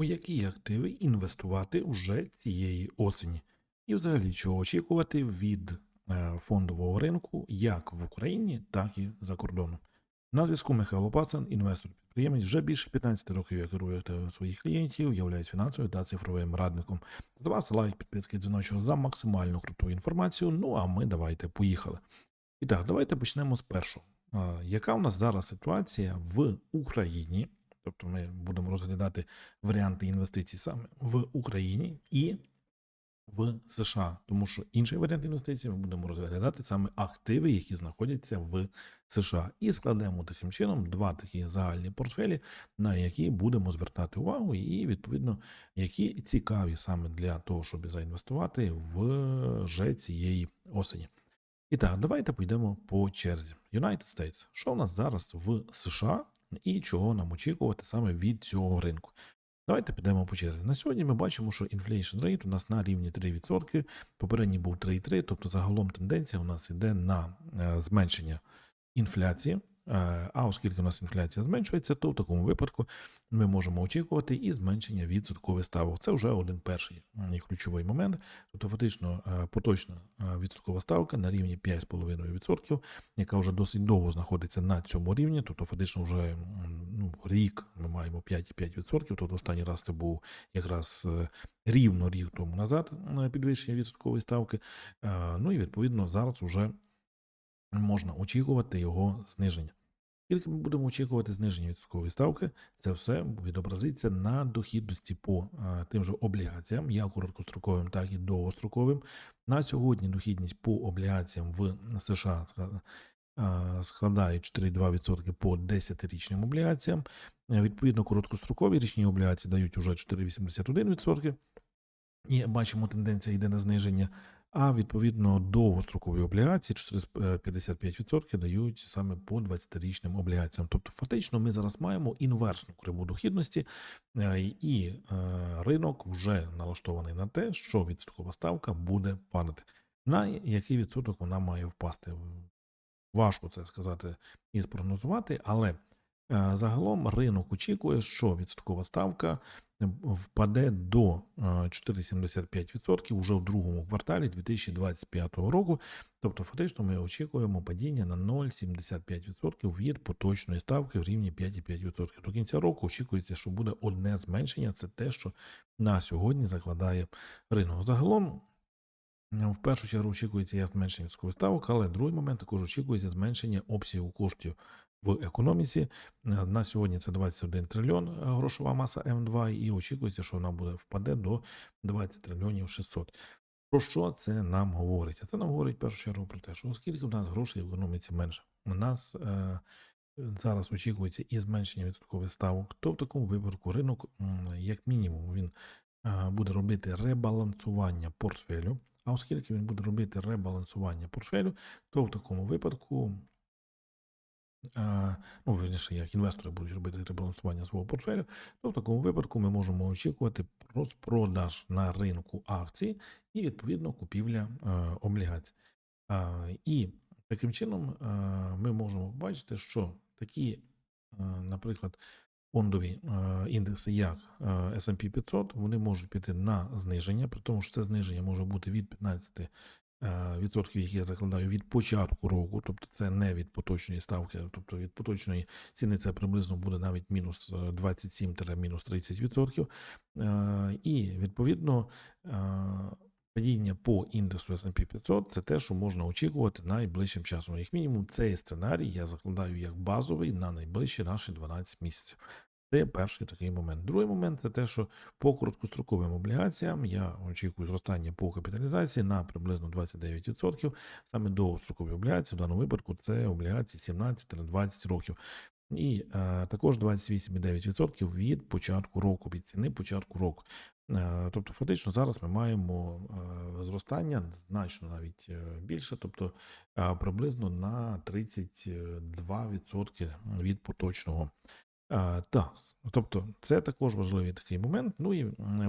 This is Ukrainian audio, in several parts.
У які активи інвестувати вже цієї осені? І взагалі, чого очікувати від е, фондового ринку як в Україні, так і за кордоном. На зв'язку Михайло Пацан, інвестор-підприємець, вже більше 15 років я керую своїх клієнтів, являюсь фінансовим та цифровим радником. З вас лайк, підписки, дзвіночок за максимально круту інформацію. Ну а ми давайте поїхали. І так, давайте почнемо з першого. Е, Яка у нас зараз ситуація в Україні? Тобто ми будемо розглядати варіанти інвестицій саме в Україні і в США, тому що інший варіант інвестицій ми будемо розглядати саме активи, які знаходяться в США, і складемо таким чином два такі загальні портфелі, на які будемо звертати увагу, і відповідно які цікаві саме для того, щоб заінвестувати вже цієї осені. І так, давайте підемо по черзі. United States. Що у нас зараз в США і чого нам очікувати саме від цього ринку? Давайте підемо по черзі. На сьогодні ми бачимо, що inflation рейт у нас на рівні 3%, попередній був 3,3%, тобто загалом тенденція у нас йде на е, зменшення інфляції. Е, А оскільки у нас інфляція зменшується, то в такому випадку ми можемо очікувати і зменшення відсоткових ставок. Це вже один перший ключовий момент. Тобто, фактично, е, поточна е, відсоткова ставка на рівні 5,5%, яка вже досить довго знаходиться на цьому рівні. Тобто, фактично, вже ну, рік ми маємо 5,5%. Тобто, останній раз це був якраз рівно рік тому назад підвищення відсоткової ставки. Ну і відповідно зараз вже можна очікувати його зниження. Тільки ми будемо очікувати зниження відсоткової ставки, це все відобразиться на дохідності по е, тим же облігаціям, як короткостроковим, так і довгостроковим. На сьогодні дохідність по облігаціям в США е, складає 4,2% по 10-річним облігаціям. Відповідно, короткострокові річні облігації дають уже 4,81%. І бачимо, тенденція йде на зниження. А відповідно довгострокові облігації 455% дають саме по 20-річним облігаціям. Тобто, фактично, ми зараз маємо інверсну криву дохідності, е, і е, ринок вже налаштований на те, що відсоткова ставка буде падати. На який відсоток вона має впасти? Важко це сказати і спрогнозувати, але е, загалом ринок очікує, що відсоткова ставка впаде до е, 4,75% вже в другому кварталі 2025 року. Тобто, фактично, ми очікуємо падіння на 0,75% від поточної ставки в рівні 5,5%. До кінця року очікується, що буде одне зменшення. Це те, що на сьогодні закладає ринок. Загалом. В першу чергу очікується я зменшення військових ставок, але другий момент також очікується зменшення обсягу коштів в економіці. Е, На сьогодні це 21 трильйон е, грошова маса М2, і очікується, що вона буде впаде до 20 трильйонів 600. Про що це нам говорить? А це нам говорить в першу чергу про те, що оскільки в нас грошей в економіці менше, у нас е, зараз очікується і зменшення відсоткових ставок, то в такому випадку ринок, як мінімум, він е, буде робити ребалансування портфелю. А оскільки він буде робити ребалансування портфелю, то в такому випадку, ну, вірніше, як інвестори будуть робити ребалансування свого портфелю, то в такому випадку ми можемо очікувати розпродаж на ринку акцій і відповідно купівля е, облігацій. І таким чином е, ми можемо побачити, що такі, е, наприклад, фондові індекси, як S&P 500, вони можуть піти на зниження, при тому, що це зниження може бути від 15 е, відсотків, які я закладаю від початку року, тобто це не від поточної ставки, тобто від поточної ціни це приблизно буде навіть мінус 27-мінус 30 відсотків. Е, І відповідно е, падіння по індексу S&P 500 – це те, що можна очікувати найближчим часом. Як мінімум, цей сценарій я закладаю як базовий на найближчі наші 12 місяців. Це перший такий момент. Другий момент це те, що по короткостроковим облігаціям я очікую зростання по капіталізації на приблизно 29%. Саме довгострокові облігації в даному випадку це облігації 17-20 років. І е, також 28,9% від початку року, від ціни початку року. Е, тобто, фактично, зараз ми маємо е, зростання значно навіть більше, тобто е, приблизно на 32% від поточного. Е, Так, тобто це також важливий такий момент. Ну і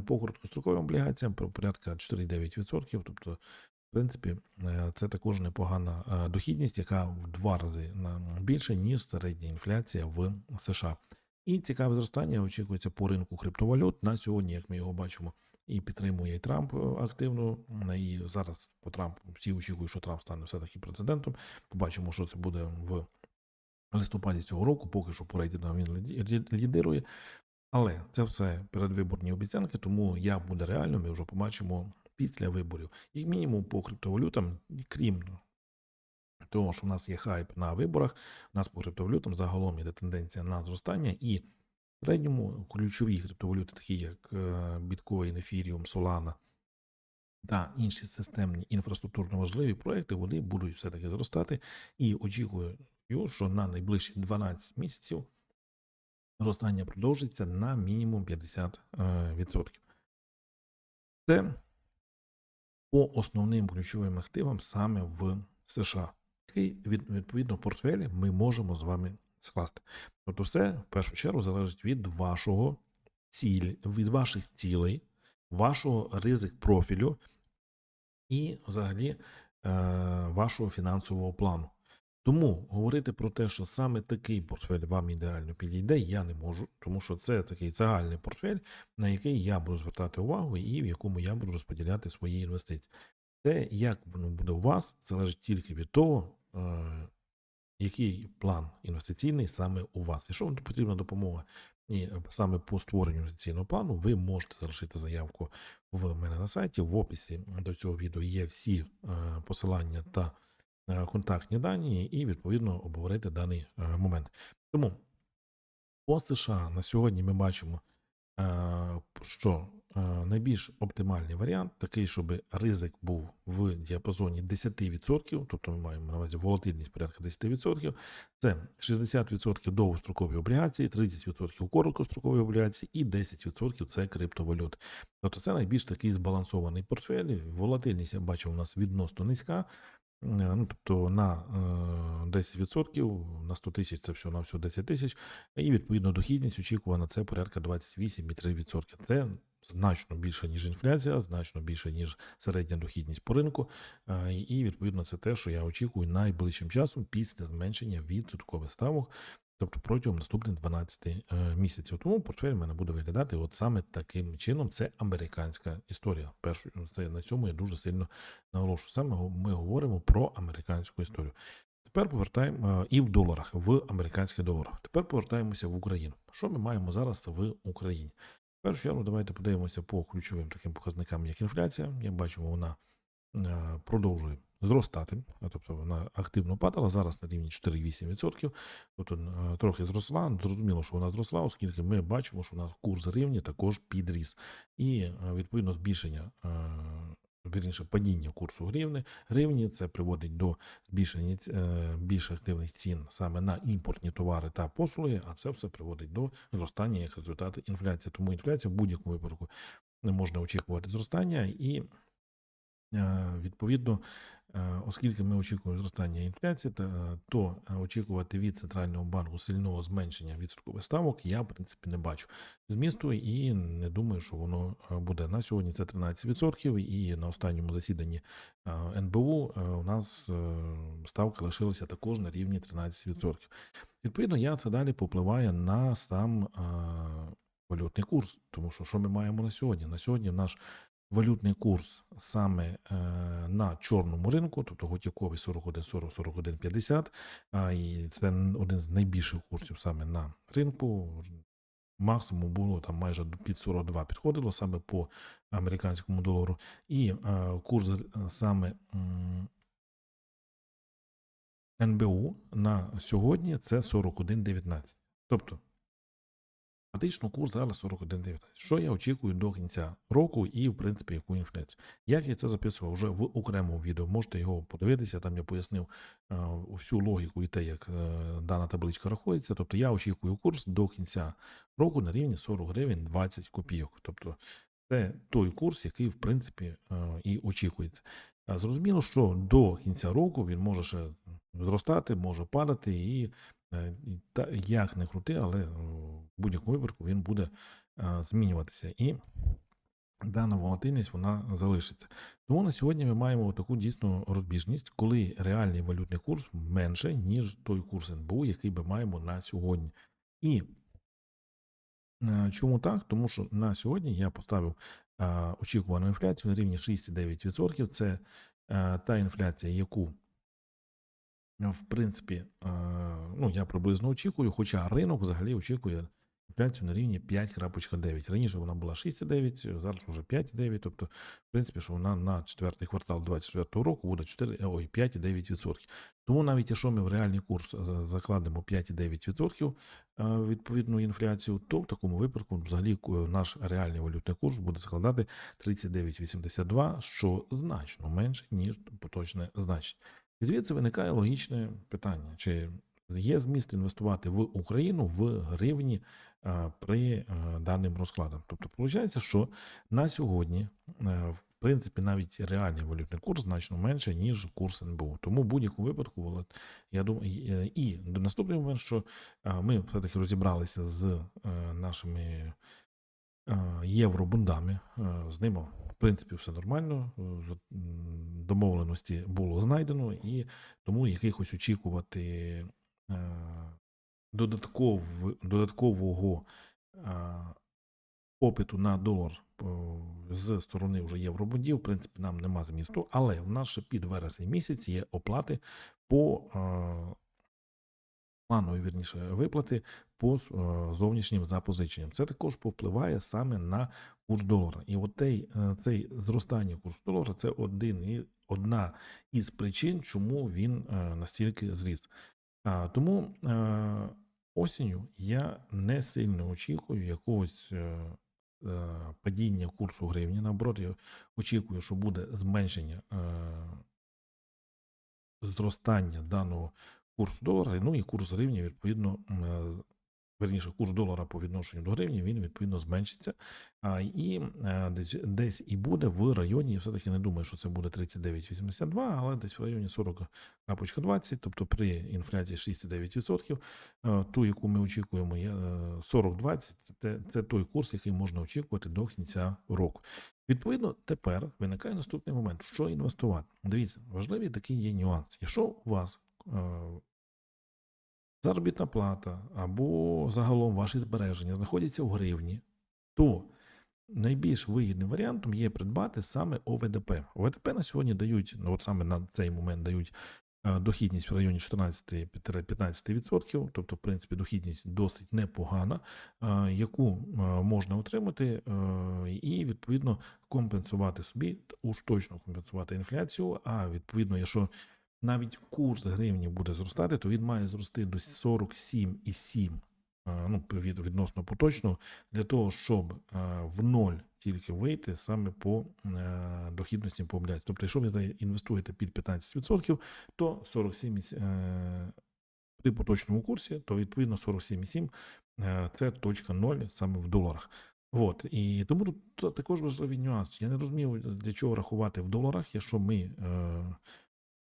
по короткостроковим облігаціям про порядка 4,9%. Тобто, в принципі, е, це також непогана е, дохідність, яка в два рази більше, ніж середня інфляція в США. І цікаве зростання очікується по ринку криптовалют. На сьогодні, як ми його бачимо, і підтримує і Трамп е, активно. І зараз по Трампу всі очікують, що Трамп стане все-таки президентом. Побачимо, що це буде в листопаді цього року. Поки що по він лідирує. Але це все передвиборні обіцянки, тому як буде реально, ми вже побачимо після виборів. Як мінімум по криптовалютам, крім того, що в нас є хайп на виборах, у нас по криптовалютам загалом іде тенденція на зростання, і в середньому ключові криптовалюти, такі як е, біткоін, ефіріум, Solana та інші системні інфраструктурно важливі проекти, вони будуть все-таки зростати. І очікую, що на найближчі 12 місяців зростання продовжиться на мінімум 50%. Це по основним ключовим активам саме в США. Який від- відповідно портфелі ми можемо з вами скласти. Тобто, все в першу чергу залежить від вашого ціль, від ваших цілей, вашого ризик профілю і взагалі е, вашого фінансового плану. Тому говорити про те, що саме такий портфель вам ідеально підійде, я не можу, тому що це такий загальний портфель, на який я буду звертати увагу і в якому я буду розподіляти свої інвестиції. Те, як воно буде у вас, залежить тільки від того, е, який план інвестиційний саме у вас. Якщо вам потрібна допомога і е, саме по створенню інвестиційного плану, ви можете залишити заявку в мене на сайті. В описі до цього відео є всі е, посилання та контактні дані, і відповідно обговорити даний е, момент. Тому по США на сьогодні ми бачимо, е, що е, найбільш оптимальний варіант такий, щоб ризик був в діапазоні 10%, тобто ми маємо на увазі волатильність порядка 10%, це 60% довгострокові облігації, 30% короткострокові облігації і 10% це криптовалюти. Тобто це найбільш такий збалансований портфель. Волатильність я бачу у нас відносно низька. Е, Ну, тобто на е, 10% на 100 тисяч це все на все 10 тисяч, і відповідно дохідність очікувана це порядка 28,3%. Це значно більше, ніж інфляція, значно більше, ніж середня дохідність по ринку. Е, І відповідно це те, що я очікую найближчим часом після зменшення відсоткових ставок. Тобто протягом наступних 12 е, місяців. Тому портфель в мене буде виглядати от саме таким чином. Це американська історія. Першу це на цьому я дуже сильно наголошую. Саме ми говоримо про американську історію. Тепер повертаємо е, і в доларах, в американських доларах. Тепер повертаємося в Україну. Що ми маємо зараз в Україні? В першу чергу, давайте подивимося по ключовим таким показникам, як інфляція. Як бачимо, вона е, продовжує зростати, тобто вона активно падала зараз на рівні 4,8%, тобто е, трохи зросла. Зрозуміло, що вона зросла, оскільки ми бачимо, що у нас курс гривні також підріс. І е, відповідно збільшення. е, Вірніше, падіння курсу гривни. Гривні це приводить до збільшення е, більш активних цін саме на імпортні товари та послуги, а це все приводить до зростання як результат інфляції. Тому інфляція в будь-якому випадку не можна очікувати зростання і Е, Відповідно, е, оскільки ми очікуємо зростання інфляції, то е, очікувати від центрального банку сильного зменшення відсоткових ставок я в принципі не бачу змісту і не думаю, що воно е, буде на сьогодні. Це 13%, і на останньому засіданні е, НБУ е, у нас е, ставка лишилася також на рівні 13%. Відповідно, я це далі попливає на сам е, валютний курс, тому що що ми маємо на сьогодні? На сьогодні наш валютний курс саме е, на чорному ринку, тобто готівковий 41, 40, 41, 50, а, і це один з найбільших курсів саме на ринку. Максимум було там майже під 42 підходило саме по американському долару. І е, курс е, саме НБУ на сьогодні це 41,19. Тобто Фактично курс зараз 41,19. Що я очікую до кінця року і, в принципі, яку інфляцію. Як я це записував вже в окремому відео, можете його подивитися, там я пояснив е, всю логіку і те, як е, дана табличка рахується. Тобто я очікую курс до кінця року на рівні 40 гривень 20 копійок. Тобто це той курс, який, в принципі, е, і очікується. Зрозуміло, що до кінця року він може ще зростати, може падати, і як не крути, але е, в будь-якому випадку він буде е, змінюватися. І дана волатильність вона залишиться. Тому на сьогодні ми маємо таку дійсно розбіжність, коли реальний валютний курс менше, ніж той курс НБУ, який ми маємо на сьогодні. І Е, Чому так? Тому що на сьогодні я поставив е, очікувану інфляцію на рівні 6,9%. Це е, та інфляція, яку, в принципі, е, ну, я приблизно очікую, хоча ринок взагалі очікує інфляцію на рівні 5,9. Раніше вона була 6,9, зараз вже 5,9. Тобто, в принципі, що вона на четвертий квартал 2024 року буде 4, ой, 5,9%. Тому навіть якщо ми в реальний курс за- закладемо 5,9% е, відповідну інфляцію, то в такому випадку взагалі наш реальний валютний курс буде складати 39,82, що значно менше, ніж поточне значення. І звідси виникає логічне питання: чи є зміст інвестувати в Україну в гривні е, при е, даним розкладам? Тобто, виходить, що на сьогодні, е, в принципі, навіть реальний валютний курс значно менше, ніж курс НБУ. Тому в будь-якому випадку, я думаю, і, до наступний момент, що ми все-таки розібралися з нашими євробундами. З ними, принципі, все нормально. е, Домовленості було знайдено, і тому якихось очікувати е, додатков, додаткового е, попиту на долар з сторони вже євробундів, в принципі, нам нема змісту, але в нас ще під вересень місяць є оплати по е, планові вірніше виплати по е, зовнішнім запозиченням. Це також повпливає саме на курс долара. І от цей, е, цей зростання курсу долара це один одна із причин, чому він е, настільки зріс. Тому е, осінню я не сильно очікую якогось падіння курсу гривні. Наоборот, я очікую, що буде зменшення зростання даного курсу долара, ну і курс гривні, відповідно, верніше, курс долара по відношенню до гривні, він відповідно зменшиться. А, і е, десь, десь і буде в районі, я все-таки не думаю, що це буде 39,82, але десь в районі 40,20, тобто при інфляції 6,9%, е, ту, яку ми очікуємо, є, е, 40,20, це, це той курс, який можна очікувати до кінця року. Відповідно, тепер виникає наступний момент: що інвестувати? Дивіться, важливий такий є нюанс. Якщо у вас заробітна плата або загалом ваші збереження знаходяться в гривні, то найбільш вигідним варіантом є придбати саме ОВДП. ОВДП на сьогодні дають, ну от саме на цей момент дають е, дохідність в районі 14-15%, тобто, в принципі, дохідність досить непогана, е, яку е, можна отримати і відповідно компенсувати собі, уж точно компенсувати інфляцію. А відповідно, якщо навіть курс гривні буде зростати, то він має зрости до 47,7 е, ну, відносно поточного, для того, щоб е, в ноль тільки вийти саме по е, дохідності по облігаціям. Тобто, якщо ви інвестуєте під 15%, то 47 е, при поточному курсі, то відповідно 47,7 е, це точка 0 саме в доларах. От і тому тут також важливий нюанс. Я не розумію, для чого рахувати в доларах, якщо ми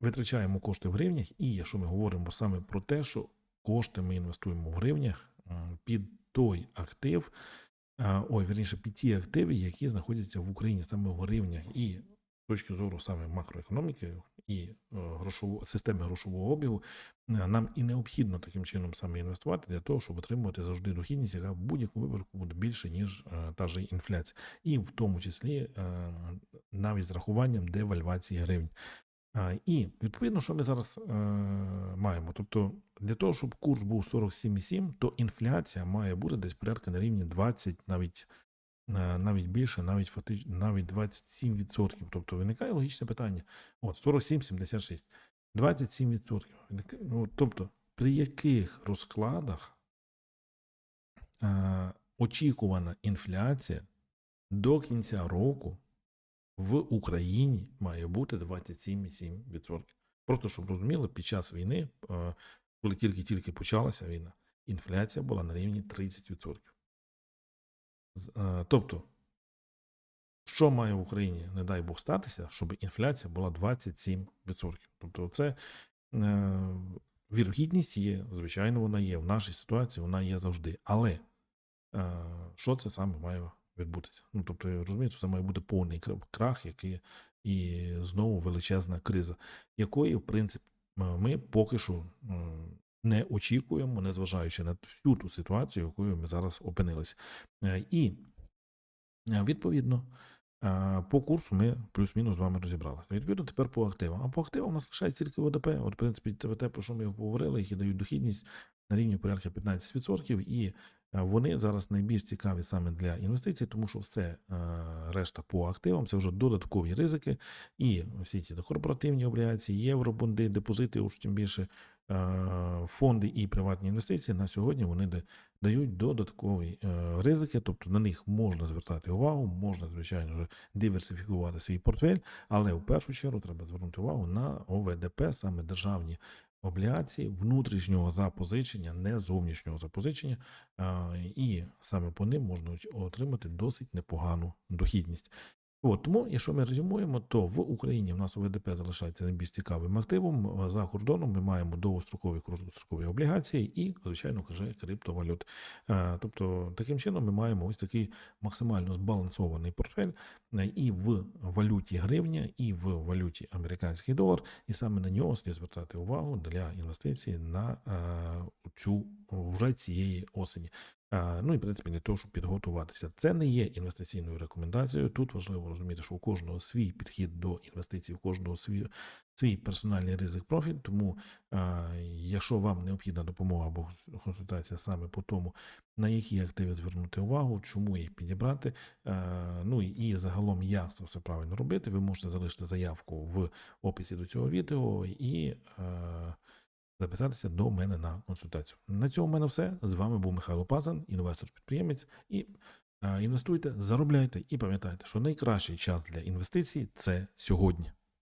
витрачаємо кошти в гривнях, і якщо ми говоримо саме про те, що кошти ми інвестуємо в гривнях під той актив, ой, верніше, під ті активи, які знаходяться в Україні саме в гривнях, і з точки зору саме макроекономіки і е, грошового системи грошового обігу, е, нам і необхідно таким чином саме інвестувати для того, щоб отримувати завжди дохідність, яка в будь-якому випадку буде більше, ніж е, та ж інфляція, і в тому числі е, навіть з рахуванням девальвації гривень. І відповідно, що ми зараз е, маємо. Тобто, для того, щоб курс був 47,7, то інфляція має бути десь порядка на рівні 20, навіть е, навіть більше, навіть фактично, навіть 27%. Тобто виникає логічне питання: от 47,76, 27%. Ну, тобто, при яких розкладах е, очікувана інфляція до кінця року в Україні має бути 27,7%. Просто щоб розуміли, під час війни, е, коли тільки-тільки почалася війна, інфляція була на рівні 30%. Е, Тобто, що має в Україні, не дай Бог статися, щоб інфляція була 27%. Тобто, це е, вірогідність є, звичайно, вона є. В нашій ситуації вона є завжди. Але що це саме має відбутися? Ну, тобто, розумієте, це має бути повний крах, який і знову величезна криза, якої, в принципі, ми поки що не очікуємо, незважаючи на всю ту ситуацію, якою ми зараз опинилися. Е, І е, відповідно. е, По курсу ми плюс-мінус з вами розібралися. Відповідно, тепер по активам. А по активам у нас лишається тільки ОДП. От, в принципі, те, про що ми говорили, які дають дохідність на рівні порядка 15%. І вони зараз найбільш цікаві саме для інвестицій, тому що все е, решта по активам це вже додаткові ризики. І всі ці корпоративні облігації, євробонди, депозити, уж тим більше е, фонди і приватні інвестиції на сьогодні вони да- дають додаткові е, ризики, тобто на них можна звертати увагу, можна, звичайно, ж, диверсифікувати свій портфель, але в першу чергу треба звернути увагу на ОВДП, саме державні облігації внутрішнього запозичення, не зовнішнього запозичення, і саме по ним можна отримати досить непогану дохідність. От, тому, якщо ми резюмуємо, то в Україні в нас ОВДП залишається найбільш цікавим активом. За кордоном ми маємо довгострокові короткострокові облігації і, звичайно, вже криптовалют. Е, Тобто, таким чином ми маємо ось такий максимально збалансований портфель е, і в валюті гривня, і в валюті американський долар. І саме на нього слід звертати увагу для інвестицій на е, цю вже цієї осені. А, Ну і в принципі для того, щоб підготуватися. Це не є інвестиційною рекомендацією. Тут важливо розуміти, що у кожного свій підхід до інвестицій, у кожного свій, свій персональний ризик профіль. Тому, якщо вам необхідна допомога або консультація саме по тому, на які активи звернути увагу, чому їх підібрати, ну і, і загалом як це все правильно робити, ви можете залишити заявку в описі до цього відео і. Записатися до мене на консультацію. На цьому в мене все. З вами був Михайло Пазан, інвестор-підприємець. І інвестуйте, заробляйте і пам'ятайте, що найкращий час для інвестицій це сьогодні.